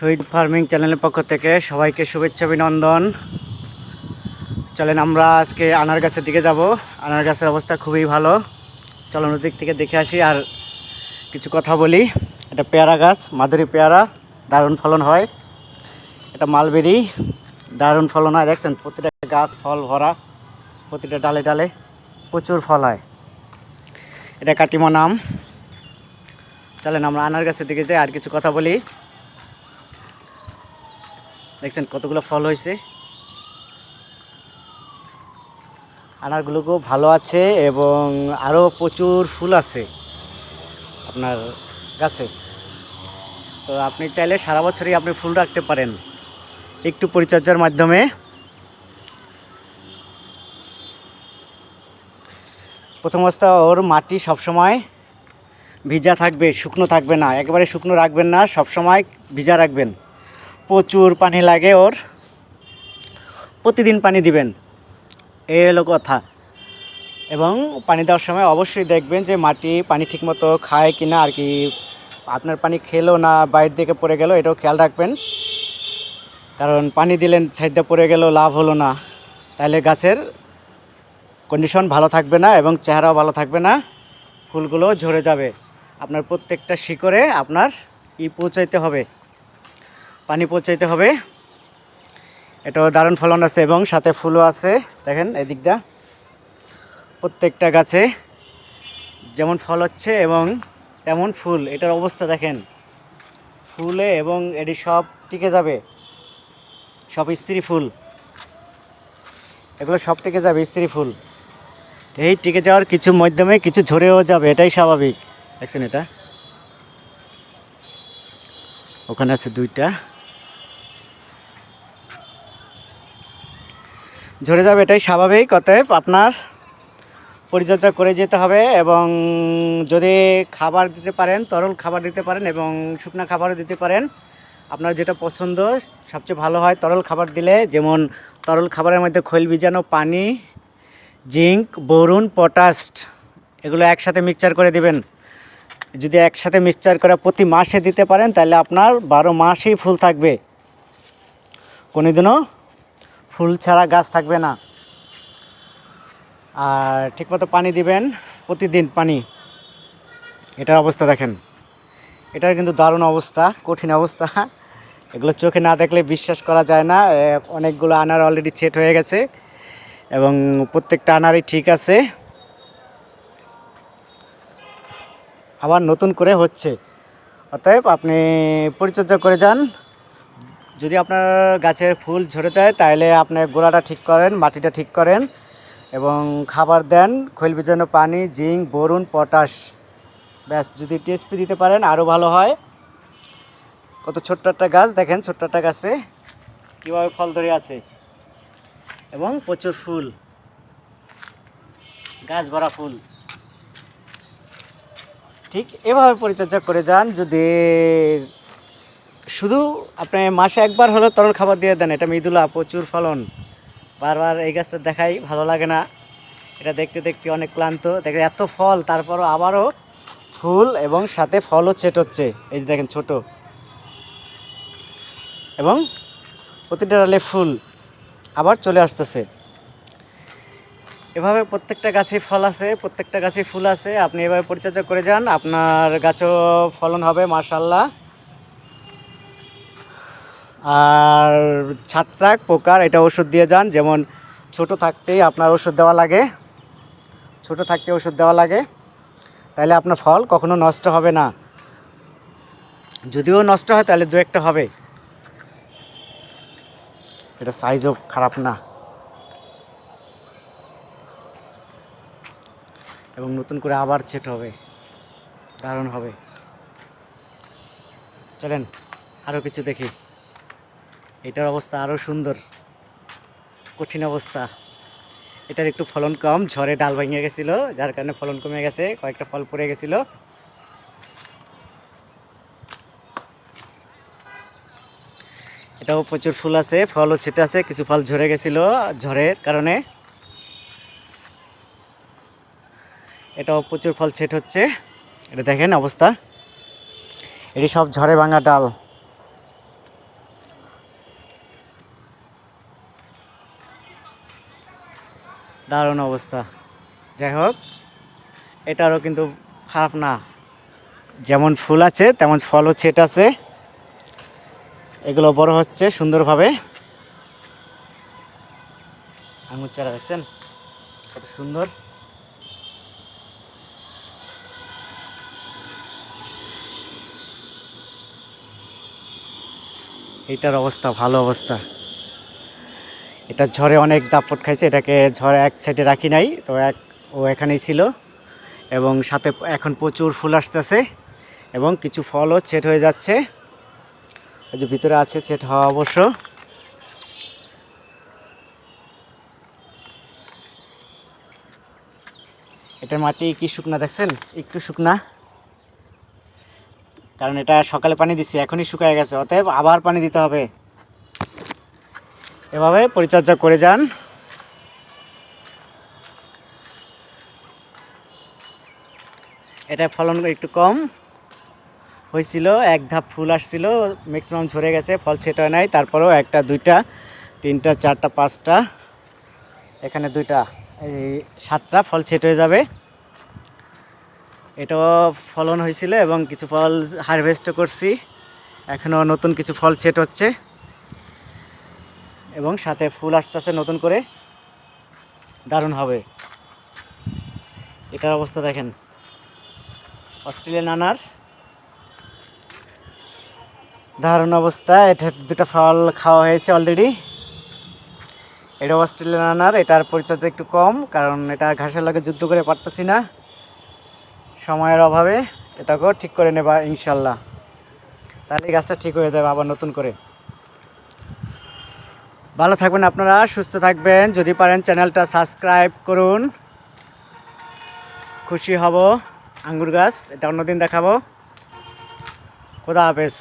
শহীদ farming চ্যানেলের পক্ষ থেকে সবাইকে শুভেচ্ছা, অভিনন্দন। চলেন আমরা আজকে আনার গাছের দিকে যাব। আনার গাছের অবস্থা খুবই ভালো। চলন দিক থেকে দেখে আসি আর কিছু কথা বলি। এটা পেয়ারা গাছ, মাধুরী পেয়ারা, দারুণ ফলন হয়। এটা মালবেরি, দারুণ ফলন হয়। দেখছেন, প্রতিটা গাছ ফল ভরা, প্রতিটা ডালে ডালে প্রচুর ফল হয়। এটা কাটিমা নাম। চলেন আমরা আনার গাছের দিকে যাই আর কিছু কথা বলি। দেখছেন কতগুলো ফল হয়েছে? আনারগুলোকেও ভালো আছে এবং আরও প্রচুর ফুল আছে আপনার গাছে। তো আপনি চাইলে সারা বছরই আপনি ফুল রাখতে পারেন। একটু পরিচর্যার মাধ্যমে। প্রথম অবস্থা, ওর মাটি সবসময় ভিজা থাকবে, শুকনো থাকবে না। একেবারে শুকনো রাখবেন না, সবসময় ভিজা রাখবেন। প্রচুর পানি লাগে ওর। প্রতিদিন পানি দিবেন। এই হলো কথা। এবং পানি দেওয়ার সময় অবশ্যই দেখবেন যে মাটি পানি ঠিকমতো খায় কি না আর কি আপনার পানি খেলো না, বাইরে দিকে পড়ে গেল, এটাও খেয়াল রাখবেন। কারণ পানি দিলেন, সাইডে পড়ে গেল, লাভ হলো না। তাহলে গাছের কন্ডিশন ভালো থাকবে না এবং চেহারাও ভালো থাকবে না। ফুলগুলো ঝরে যাবে। আপনার প্রত্যেকটা শিকড়ে আপনার ই পৌঁছাইতে হবে। পানি পৌঁছাইতে হবে। এটাও দারুণ ফলন আছে এবং সাথে ফুলও আছে। দেখেন এদিকটা প্রত্যেকটা গাছে যেমন ফল হচ্ছে এবং তেমন ফুল। এটার অবস্থা দেখেন। ফুলে এবং এটি সব টিকে যাবে। সব স্ত্রী ফুল। এগুলো সব টিকে যাবে, স্ত্রী ফুল। এই টিকে যাওয়ার কিছু মাধ্যমে কিছু ঝরেও যাবে, এটাই স্বাভাবিক। দেখছেন এটা? ওখানে আছে দুইটা। ঝরে যাবে এটাই স্বাভাবিক, অতএব আপনার পরিচর্যা করে যেতে হবে এবং যদি খাবার দিতে পারেন, তরল খাবার দিতে পারেন এবং শুকনা খাবারও দিতে পারেন, আপনার যেটা পছন্দ, সবচেয়ে ভালো হয় তরল খাবার দিলে, যেমন তরল খাবারের মধ্যে খৈল বীজাণু, পানি, জিঙ্ক, বোরন পটাস্ট এগুলো একসাথে মিক্সচার করে দিবেন। যদি একসাথে মিক্সচার করে প্রতি মাসে দিতে পারেন, তাহলে আপনার বারো মাসেই ফুল থাকবে। কোনোদিনও ফুল ছাড়া গাছ থাকবে না। আর ঠিকমতো পানি দিবেন, প্রতিদিন পানি। এটার অবস্থা দেখেন। এটার কিন্তু দারুণ অবস্থা, কঠিন অবস্থা। এগুলো চোখে না দেখলে বিশ্বাস করা যায় না। অনেকগুলো আনার অলরেডি সেট হয়ে গেছে এবং প্রত্যেকটা আনারই ঠিক আছে। আবার নতুন করে হচ্ছে। অতএব আপনি পরিচর্যা করে যান। যদি আপনার গাছের ফুল ঝরে যায় তাহলে আপনি গোড়াটা ঠিক করেন, মাটিটা ঠিক করেন এবং খাবার দেন, খৈল বীজাণু, পানি, জিঙ্ক, বোরন, পটাশ। ব্যাস, যদি টিএসপি দিতে পারেন, আরও ভালো হয়। কত ছোট্ট একটা গাছ, দেখেন ছোট্ট একটা গাছে কীভাবে ফল ধরে আছে। এবং প্রচুর ফুল। গাছ ভরা ফুল। ঠিক এভাবে পরিচর্যা করে যান, যদি শুধু আপনি মাসে একবার হলো তরল খাবার দিয়ে দেন, এটা মৃদুলা, প্রচুর ফলন। বারবার এই গাছটা দেখাই ভালো লাগে না। এটা দেখতে দেখতে অনেক ক্লান্ত দেখে এত ফল, তারপরও আবারও ফুল এবং সাথে ফলও ছেট হচ্ছে। এই যে দেখেন ছোট। এবং প্রতিটা ডালে ফুল আবার চলে আসতেছে। এভাবে প্রত্যেকটা গাছে ফল আছে, প্রত্যেকটা গাছে ফুল আছে। আপনি এভাবে পরিচর্যা করে যান, আপনার গাছও ফলন হবে মার্শাল্লাহ আর ছাত্রাক, পোকার এটা ওষুধ দিয়ে যান, যেমন ছোট থাকতেই আপনার ওষুধ দেওয়া লাগে। ছোট থাকতে ওষুধ দেওয়া লাগে। তাহলে আপনার ফল কখনো নষ্ট হবে না। যদিও নষ্ট হয় তাহলে দু একটা হবে। এটা সাইজও খারাপ না। এবং নতুন করে আবার ছেট হবে। দারুণ হবে। চলেন আরও কিছু দেখি। এটার অবস্থা আরও সুন্দর। কঠিন অবস্থা। এটার একটু ফলন কম, ঝড়ে ডাল ভেঙে গেছিল, যার কারণে ফলন কমে গেছে, কয়েকটা ফল পড়ে গেছিল। এটাও প্রচুর ফুল আছে, ফলও ছেটে আছে, কিছু ফল ঝরে গেছিল ঝড়ের কারণে। এটাও প্রচুর ফল ছেট হচ্ছে। এটা দেখেন অবস্থা। এটি সব ঝড়ে ভাঙা ডাল। দারুণ অবস্থা। যাই হোক, এটারও কিন্তু খারাপ না। যেমন ফুল আছে, তেমন ফলও ছেট আছে। এগুলো বড় হচ্ছে সুন্দরভাবে। আঙুর চারা দেখছেন? কত সুন্দর। এইটার অবস্থা, ভালো অবস্থা। এটা ঝড়ে অনেক দাপট খাইছে, এটাকে ঝড়ে এক সাইডে রাখি নাই, তো এক ও এখানেই ছিল। এবং সাথে এখন প্রচুর ফুল আসতেছে এবং কিছু ফলও সেট হয়ে যাচ্ছে। ওই যে ভিতরে আছে সেট হওয়া অবশ্য। এটার মাটি কি শুকনা দেখছেন? একটু শুকনা। কারণ এটা সকালে পানি দিচ্ছি, এখনই শুকায় গেছে, অতএব আবার পানি দিতে হবে। এভাবে পরিচর্যা করে যান। এটা ফলন একটু কম। হয়েছিল, এক ধাপ ফুল আসছিল ম্যাক্সিমাম ঝরে গেছে, ফল ছেট নাই। তারপরেও একটা, দুইটা, তিনটা, চারটা, পাঁচটা, এখানে দুইটা, এই সাতটা ফল ছেট হয়ে যাবে। এটাও ফলন হয়েছিল এবং কিছু ফল হারভেস্টও করছি। এখনও নতুন কিছু ফল ছেট হচ্ছে। এবং সাথে ফুল আসতেছে নতুন করে। দারুণ হবে। এটার অবস্থা দেখেন। অস্ট্রেলিয়ান আনার। দারুণ অবস্থা। এটা দুটো ফল খাওয়া হয়েছে অলরেডি এটা অস্ট্রেলিয়ান আনার। এটার পরিচর্যা একটু কম, কারণ এটা ঘাসের লগে যুদ্ধ করে পারতেছি না। সময়ের অভাবে। এটাকেও ঠিক করে নেবা ইনশাল্লাহ। তাহলে গাছটা ঠিক হয়ে যাবে আবার নতুন করে। ভালো থাকবেন আপনারা, সুস্থ থাকবেন। যদি পারেন চ্যানেলটা সাবস্ক্রাইব করুন। খুশি হব। আঙ্গুর গাছ, এটা অন্যদিন দেখাবো। খোদা হাফেজ।